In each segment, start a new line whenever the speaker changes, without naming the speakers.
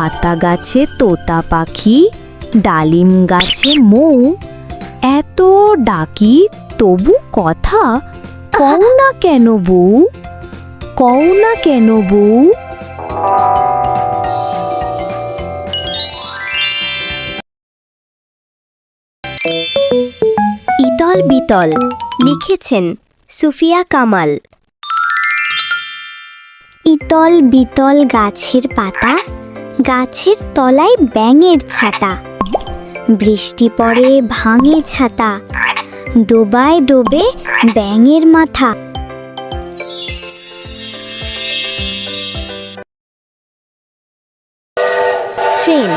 পাতা গাছে তোতা পাখি, ডালিম গাছে মৌ। এত ডাকি, তবু কথা কও না কেন বউ? কও না কেন বউ?
ইতল বিতল লিখেছেন সুফিয়া কামাল। ইতল বিতল গাছের পাতা গাছের তলায় ব্যাঙের ছাতা। বৃষ্টি পড়ে ভাঙে ছাতা। ডোবায় ডোবে ব্যাঙের মাথা। ট্রেন।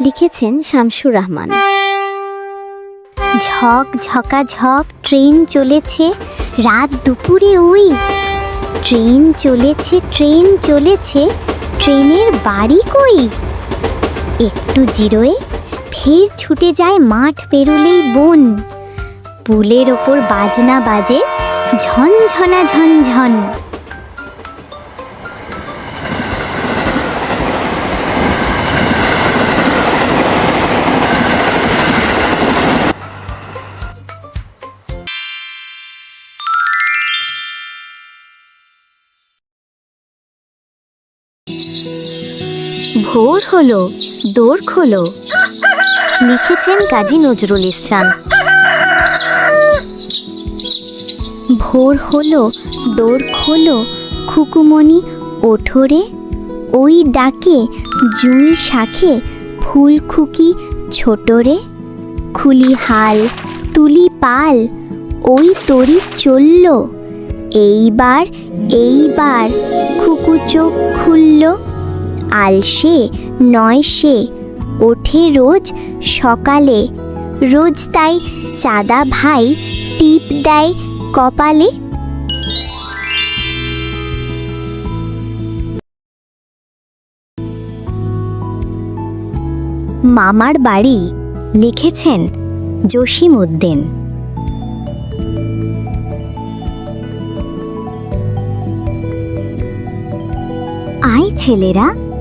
লিখেছেন শামসুর রহমান। ঝক, ঝকা, ঝক, ট্রেন চলেছে। রাত দুপুরে ওই। ট্রেন চলেছে ট্রেন চলেছে। ট্রেনের বাড়ি কই? একটু জিরোয়ে ফের ছুটে যায় মাঠ পেরোলেই বোন। পুলের ওপর বাজনা বাজে ঝনঝনা ঝনঝন। ভোর হলো, দোর খোলো। লিখেছেন কাজী নজরুল ইসলাম। ভোর হলো, দোর খোলো, খুকুমণি ওঠোরে, ওই ডাকে জুঁই শাখে ফুল খুকি ছোটরে, খুলি হাল, তুলি পাল, ওই তরি চলল। এইবার এইবার খুকু চোখ খুললো। আলসে নয় সে। ওঠে রোজ সকালে। রোজ তাই চাঁদা ভাই টিপ দেয় কপালে। মামার বাড়ি লিখেছেন জসিম উদ্দিন আয় ছেলেরা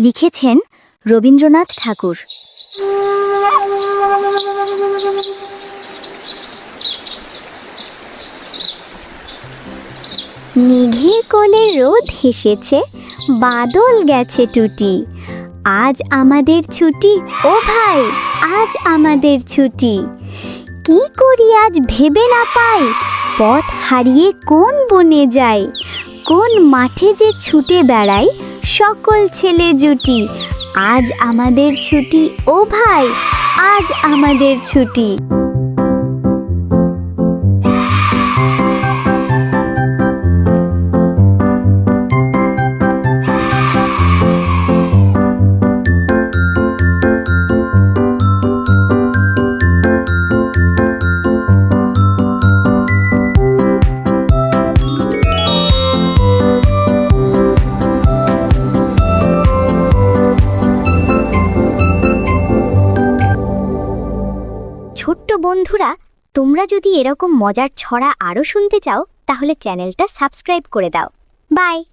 লিখেছেন রবীন্দ্রনাথ ঠাকুর। মেঘের কোলে রোদ হেসেছে, বাদল গেছে টুটি। আজ আমাদের ছুটি, ও ভাই, আজ আমাদের ছুটি। কি করি আজ ভেবে না পাই, পথ হারিয়ে কোন বনে যাই? কোন মাঠে যে ছুটে বেড়াই সকল ছেলে জুটি। আজ আমাদের ছুটি ও ভাই আজ আমাদের ছুটি। বন্ধুরা, তোমরা যদি এরকম মজার ছড়া আরও শুনতে চাও, তাহলে চ্যানেলটা সাবস্ক্রাইব করে দাও। বাই!